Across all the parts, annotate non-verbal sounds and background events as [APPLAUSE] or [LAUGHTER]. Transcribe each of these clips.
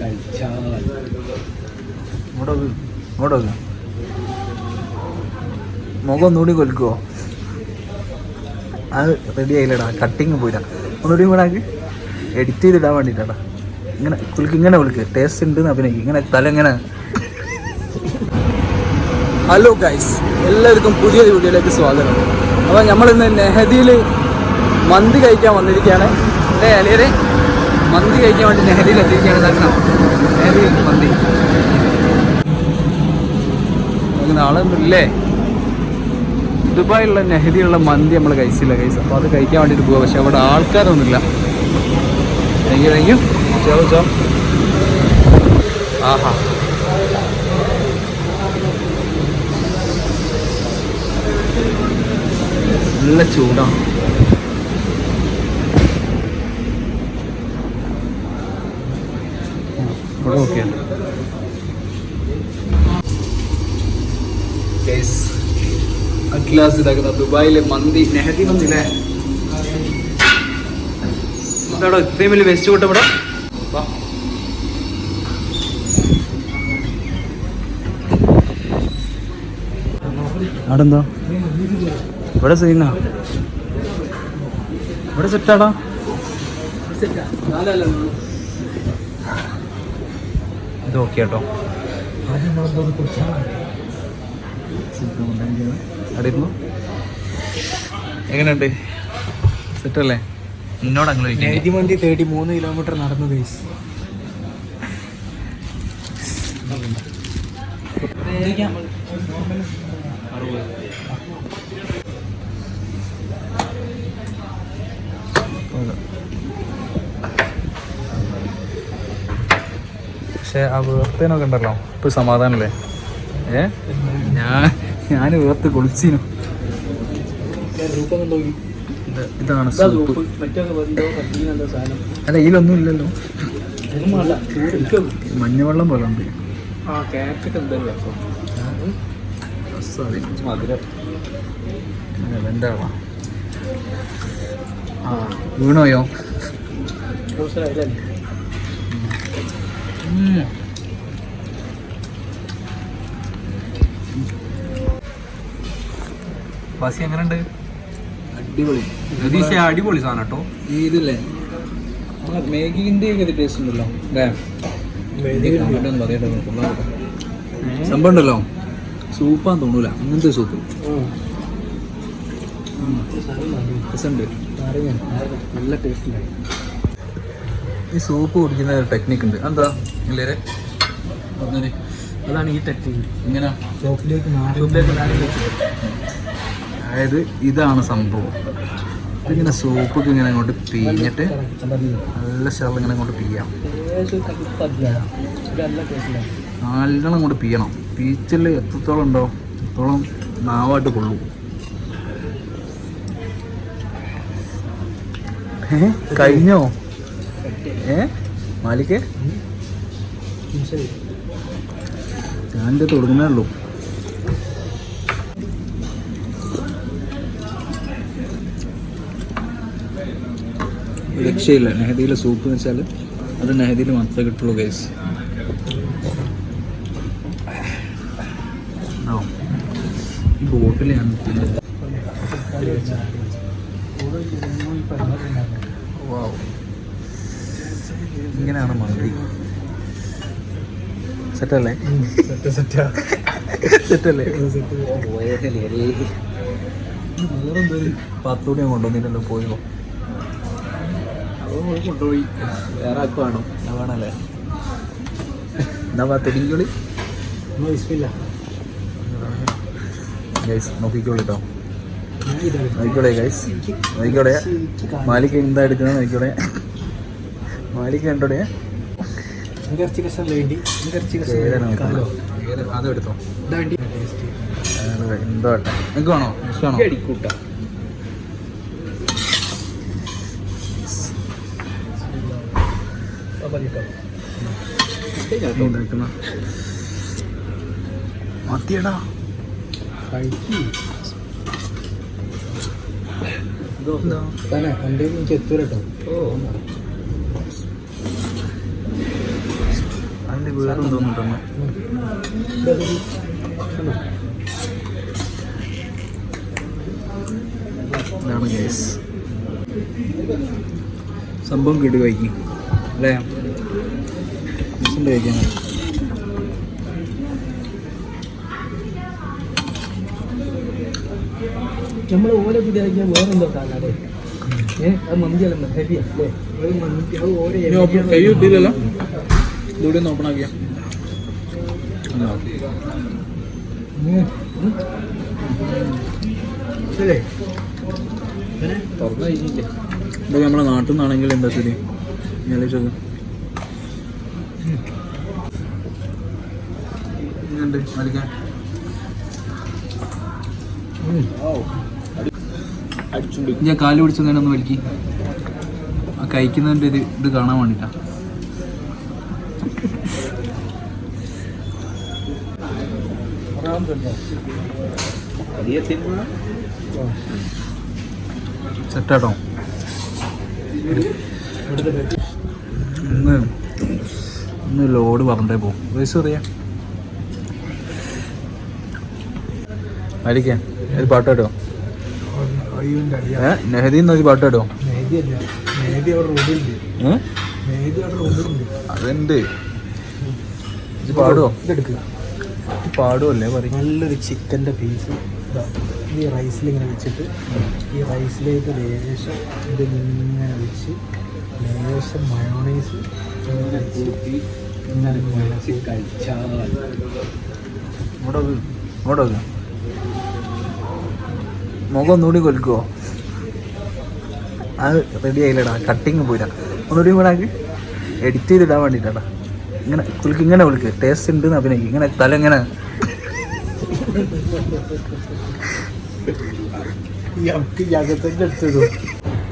കഴിച്ചാൽ. മുഖം ഒന്നുകൂടി കൊൽക്കുവോ അത് റെഡി ആയില്ലടാ കട്ടിങ് പോയിട്ട ഒന്നുകൂടി കൂടെ എഡിറ്റ് ചെയ്തിടാൻ വേണ്ടിട്ടാടാ. ഇങ്ങനെ കുലുക്ക് ഇങ്ങനെ വിളിക്ക് ടേസ്റ്റ് ഉണ്ട് അഭിനയിക്കും. ഇങ്ങനെ തല ഇങ്ങനെ. ഹലോ ഗൈസ് എല്ലാവർക്കും പുതിയ വീഡിയോയിലേക്ക് സ്വാഗതം. അപ്പോൾ നമ്മളിന്ന് നെഹദിയിൽ മന്തി കഴിക്കാൻ വന്നിരിക്കുകയാണ്. അല്ലേ അലിയരെ മന്തി കഴിക്കാൻ വേണ്ടി നെഹ്റിയിൽ എത്തിയിരിക്കുകയാണ് കാരണം നെഹ്റി മന്തി. ആളൊന്നുമില്ലേ ദുബായിലുള്ള നെഹദിയുള്ള മന്തി നമ്മൾ കഴിച്ചില്ല കൈസ് അപ്പോൾ അത് കഴിക്കാൻ വേണ്ടിയിട്ട് പോവുക പക്ഷെ അവിടെ ആൾക്കാരൊന്നുമില്ല. താങ്ക് യു താങ്ക് യു ചോ ചോ. ആഹാ. നല്ല ചൂടാണ് ഇവിടെ നോക്കിയാണ് അഖിലാസ് ഇതാക്കുന്ന ദുബായിലെ മന്തി നെഹദി മന്തി അല്ലേ? എന്താടോ ഇത്രയും വലിയ വെസ്റ്റ് കൂട്ടം ഇവിടെ? വാ. അവിടെ എന്താ ഇവിടെ സീനാ ഇവിടെ സെറ്റാടാ ഇത് ഓക്കെ കേട്ടോ അടിയിരുന്നു എങ്ങനെയുണ്ട്? സെറ്റല്ലേ എന്നോട് അങ്ങനെ നെഹദി മന്തി തേടി മൂന്ന് കിലോമീറ്റർ നടന്നു ഗൈസ് പക്ഷെ ആ വേർത്തേനൊക്കെ ഉണ്ടല്ലോ. ഇപ്പൊ സമാധാനല്ലേ? ഏ? ഞാൻ ഞാൻ വേർത്ത് കുളിച്ചിനു. ഇതാണ് സൂപ്പ്. അല്ല ഇതിലൊന്നും ഇല്ലല്ലോ. മഞ്ഞവെള്ളം പോലെ ഉണ്ട്. എന്താ വീണോയോ ബസി എങ്ങനെയുണ്ട് അടിപൊളി. രതീശ അടിപൊളി സാധനം കേട്ടോ. ഈ ഇതില്ലേ? നമ്മളെ മേഗിന്റെ ഒക്കെ ടേസ്റ്റ് ഉണ്ടല്ലോ അല്ലേ? സംഭവം ഉണ്ടല്ലോ സൂപ്പാന്ന് തോന്നൂല അങ്ങനത്തെ സൂപ്പ്. നല്ല ടേസ്റ്റ് ഈ സൂപ്പ് കുടിക്കുന്ന ഒരു ടെക്നിക്ക് ഉണ്ട്. എന്താ ഇല്ലേ പറഞ്ഞേ അതാണ് ഈ തെറ്റ്. ഇങ്ങനെ. അതായത് ഇതാണ് സംഭവം. ഇങ്ങനെ സൂപ്പൊക്കെ ഇങ്ങനെ അങ്ങോട്ട് പീഞ്ഞിട്ട് നല്ല ശവം ഇങ്ങനെ അങ്ങോട്ട് പീയാം. നല്ലോണം അങ്ങോട്ട് പീയണം. പീച്ചിൽ എത്രത്തോളം ഉണ്ടോ എത്രത്തോളം നാവായിട്ട് കൊള്ളൂ. കഴിഞ്ഞോ? ഏ? മാലിക്ക് ഞാൻ ഇത് തുടങ്ങുന്നേ ഉള്ളൂ. രക്ഷയില്ല. നെഹദിയിലെ സൂപ്പ് എന്ന് വെച്ചാൽ അത് നെഹദിയിൽ മാത്രമേ കിട്ടുള്ളൂ ഗൈസ് ഈ വാവ്. ഇങ്ങനെയാണ് മന്തി. സെറ്റല്ലേ? സെറ്റല്ലേ? പത്തുകൂടി കൊണ്ടുവന്നിട്ടല്ലോ പോയോ കൊണ്ടുപോയി വേറെ ആക്കുവാണോ വേണല്ലേ എന്നാ പത്തിടിക്കോളി വിസ്മില്ല ഗൈസ് നോക്കിക്കോളി കേട്ടോ നോക്കിക്കോളെ. ഗൈസ് നോക്കിക്കോളെ മാലിക്ക് എന്താ എടുക്കുന്നത്? നോക്കിക്കോളെ. മാലിക്ക് കണ്ടോടെ? ഇറച്ചി കഷ്ണം വേണ്ടി ഇറച്ചി ഏതാണ് അതും എടുത്തോ? എന്തോ നിങ്ങൾക്ക് വേണോ? ഇഷ്ടമാണോ മത്തിയടാ തന്നെ എന്റെ ചെത്തൂരട്ടോ ഓ. ഇത് വേറെ തോന്നുന്നുണ്ടെന്ന് ഇതാണ് ഗൈസ് സംഭവം കിട്ടി കഴിക്കും അല്ലേ? കഴിക്കാൻ. നമ്മൾ ഓരോ വിചാരിക്കാൻ വേറെ എന്തോ കാണാതെ ഏഹ് അത് മന്തിയല്ല ഹെവിയാ അല്ലേ? ഒരു മന്തി അത് ഓരോ കിട്ടിയില്ലല്ലോ? ഇതൂടെ ഒന്ന് ഓപ്പൺ ആക്കിയാ. തുറന്നു കഴിഞ്ഞില്ലേ ഇതൊക്കെ നാട്ടിൽ നിന്നാണെങ്കിൽ എന്താ ശരി ആലോചിച്ചത് വലിക്കാൻ ഞാൻ കാൽ പിടിച്ചു ഒന്ന് വലിക്കി. ആ കഴിക്കുന്നതിന്റെ ഇത് ഇത് കാണാൻ വേണ്ടിട്ടാ. സെറ്റാട്ടോ. ഇന്ന് ഇന്ന് ലോഡ് പറഞ്ഞേ പോകും പൈസ അറിയാം. ആയിരിക്കാം ഒരു പാട്ട് കേട്ടോ നെഹദി എന്നൊരു പാട്ട് കേട്ടോ അതുണ്ട്. ഇത് പാടുവോ? ഇതെടുക്കുക ഇത് പാടുവല്ലേ പറയും? നല്ലൊരു ചിക്കന്റെ പീസ്. ഈ റൈസിൽ ഇങ്ങനെ വെച്ചിട്ട് ഈ റൈസിലേക്ക് ലേശം ഇതിങ്ങനെ വെച്ച് ലേശം മയോണൈസ് ഇങ്ങനെ കൂട്ടി ഇങ്ങനെ കുഴച്ച് കഴിച്ചാൽ മുഖം ഒന്നുകൂടി കൊൽക്കുവോ അത് റെഡി ആയില്ലടാ കട്ടിങ് പോയില്ല. ഒന്നുകൂടി കൂടെ എഡിറ്റ് ചെയ്തിടാൻ വേണ്ടിട്ടാടാ ഇങ്ങനെ കുലുക്ക് ഇങ്ങനെ വിളിക്ക് ടേസ്റ്റ് ഉണ്ട് അഭിനയിക്കും. ഇങ്ങനെ തല ഇങ്ങനെ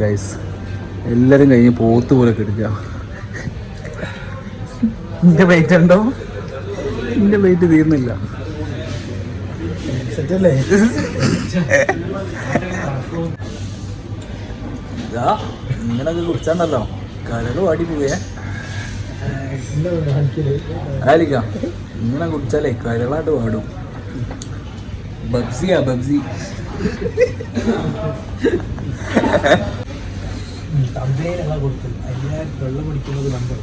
ഗൈസ് എല്ലാരും കഴിഞ്ഞ് പോത്ത് പോലെ കിടക്കുക. നിന്റെ വെയിറ്റ് ഉണ്ടോ? നിന്റെ വെയിറ്റ് തീർന്നില്ല. ഇങ്ങനൊക്കെ കുടിച്ചാണ്ടല്ലോ. കരട് പാടി പോയേ എന്താ കാണിക്കൽ. ആയിരിക്കാം ഇങ്ങനെ കുടിച്ചാലേ കരളായിട്ട് പാടും ബബ്സിയാ ബബ്സി. തമ്പേനല്ല കൊടുത്തത് അയ്യായിരം വെള്ളം കുടിക്കുന്നത് നമ്പർ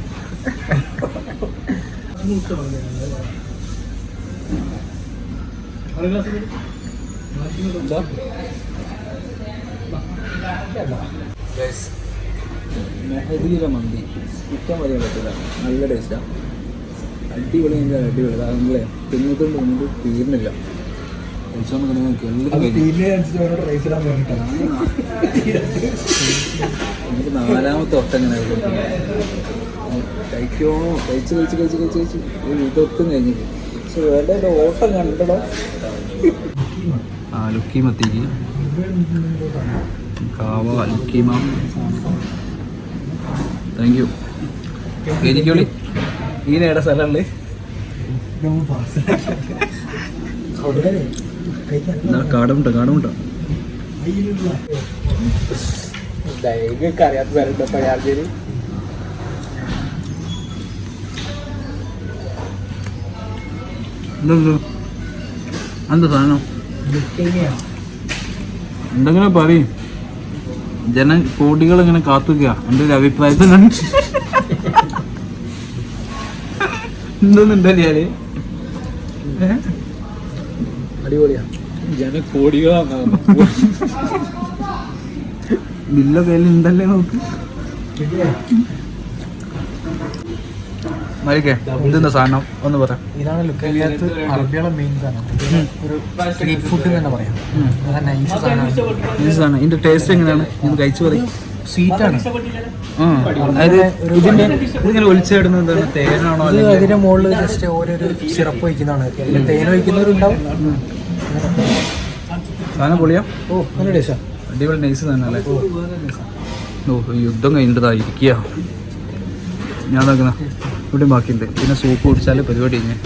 മെഹദിയിലെ മന്തി കുറ്റം പറയാൻ പറ്റില്ല. നല്ല ടേസ്റ്റാണ് അടിപൊളി കഴിഞ്ഞാൽ അടിപൊളി. അതെ തിന്നിട്ടും തിന്നിട്ട് തീർന്നില്ല. എനിക്ക് നാലാമത്തെ ഒട്ടങ്ങനെ കഴിക്കോ? കഴിച്ച് കഴിച്ച് കഴിച്ച് കഴിച്ച് കഴിച്ച്. ഒരു ഇതൊട്ടും കഴിഞ്ഞിട്ട് പക്ഷെ വേറെ ഒരു ഓട്ടം കണ്ടടോ. ആ ലുക്കി മത്തിക്ക്. കാവ ലുക്കീമ താങ്ക് യു എനിക്കോളി ഈ നേടെ സ്ഥലമുള്ള കാടുണ്ടോ കാടുണ്ടോ അറിയാത്ത എന്താ സാധനം? എന്തെങ്കിലും പറയും. ജന കോടികൾ ഇങ്ങനെ കാത്തുക എന്റെ ഒരു അഭിപ്രായത്തിൽ എന്തൊന്നുണ്ടല്ലേ അടിപൊളിയാ. ജനകോടികളാണ് ബില്ല [LAUGHS] കയ്യിലുണ്ടല്ലേ നോക്ക്. മരിക്കേ ഇതെന്താ സാധനം? ഒന്ന് പറ. ഇതാണ് ലുക്കലിയത്ത് മെയിൻ സാധനം. ഒരു സ്ട്രീറ്റ് ഫുഡ് തന്നെ പറയാം. നല്ല നൈസ് സാധനമാണ്. ഈ സാധനം. ഇതിന്റെ ടേസ്റ്റ് എങ്ങനെയാണ്? ഇത് കഴിച്ചു പറയും. സ്വീറ്റ് ആണ് അതായത് ഇതിന്റെ ഇതിങ്ങനെ ഒലിച്ചിടുന്നത് എന്താണ്? തേനാണോ അതിന്റെ മുകളിൽ ജസ്റ്റ് ഓരോരു സിറപ്പ് വയ്ക്കുന്നതാണ്. തേൻ വയ്ക്കുന്നവരുണ്ടാവും സാധനം പൊളിയാ. ഓ നല്ല ടേസ്റ്റാ. അടിപൊളി നൈസ് തന്നെ അല്ലേ? ഓ. യുദ്ധം കഴിഞ്ഞിട്ട് ഇരിക്കുക ഞാൻ നോക്കുന്ന ഇവിടെ ബാക്കിയുണ്ട്. പിന്നെ സൂപ്പ് കുടിച്ചാൽ പരിപാടി കഴിഞ്ഞ്.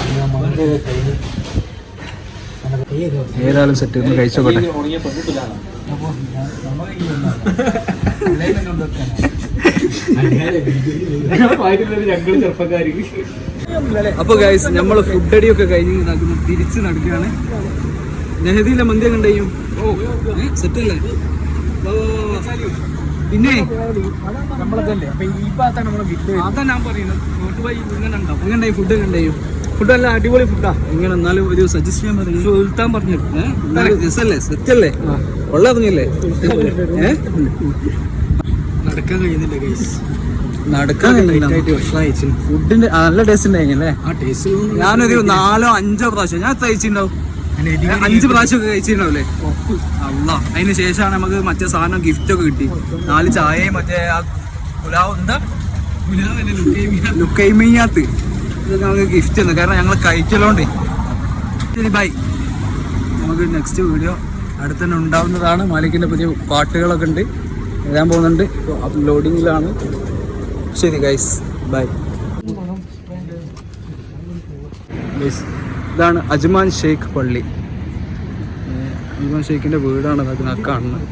ഏതായാലും സെറ്റ് ഒന്ന് കഴിച്ചോട്ടെ അപ്പൊ ഗൈസ് നമ്മൾ ഫുഡ് അടിയൊക്കെ കഴിഞ്ഞ് നടക്കുന്നു തിരിച്ച് നടക്കുകയാണ്. നെഹദിയിലെ മന്തി ഒക്കെ ഉണ്ടായും ഓ സെറ്റ് അല്ലേ? വാ, വാ, വാ, വാ. പിന്നെ? നമ്മളതല്ലേ. അപ്പൊ ഈ ഭാഗത്താണ് നമ്മളെ വിട്ട് അതാ ഞാൻ പറയുന്നത്. ഫുഡ് ഉണ്ടായും. ഫുഡ് നല്ല അടിപൊളി ഫുഡാ. ഇങ്ങനെ എന്നാലും ഒരു സജസ്റ്റ് ചെയ്യാൻ പറഞ്ഞു സുൽത്താൻ പറഞ്ഞു രസല്ലേ? സെറ്റല്ലേ? ഉള്ള അറിഞ്ഞില്ലേ നടക്കാൻ കഴിയുന്നില്ല ഗൈസ് നടക്കാൻ ഫുഡിന്റെ നല്ല ടേസ്റ്റ് ടേസ്റ്റ് ഞാനൊരു നാലോ അഞ്ചോ പ്രാവശ്യം ഞാൻ കഴിച്ചിട്ടുണ്ടാവും. അഞ്ച് പ്രാവശ്യം ഒക്കെ കഴിച്ചിട്ടുണ്ടാവില്ലേ അല്ല അതിന് ശേഷമാണ് നമുക്ക് മറ്റേ സാധനം ഗിഫ്റ്റ് ഒക്കെ കിട്ടി. നാല് ചായയും മറ്റേ ആ പുലാവ് എന്താ? ലുക്കൈമയ്യാത്ത് ഇതൊക്കെ നമുക്ക് ഗിഫ്റ്റ് തന്നു കാരണം ഞങ്ങൾ കഴിക്കലോണ്ടേ ശരി ബൈ നമുക്ക് നെക്സ്റ്റ് വീഡിയോ അടുത്ത് തന്നെ ഉണ്ടാവുന്നതാണ്. മാലിക്കിന്റെ പുതിയ പാട്ടുകളൊക്കെ ഉണ്ട്. വരാൻ പോകുന്നുണ്ട്. അപ്ലോഡിങ്ങിലാണ് ശരി ഗൈസ് ബൈ ഇതാണ് അജ്മാൻ ഷെയ്ഖ് പള്ളി. അജ്മാൻ ഷെയ്ഖിന്റെ വീടാണ് അതിനൊക്കെ കാണുന്നത്.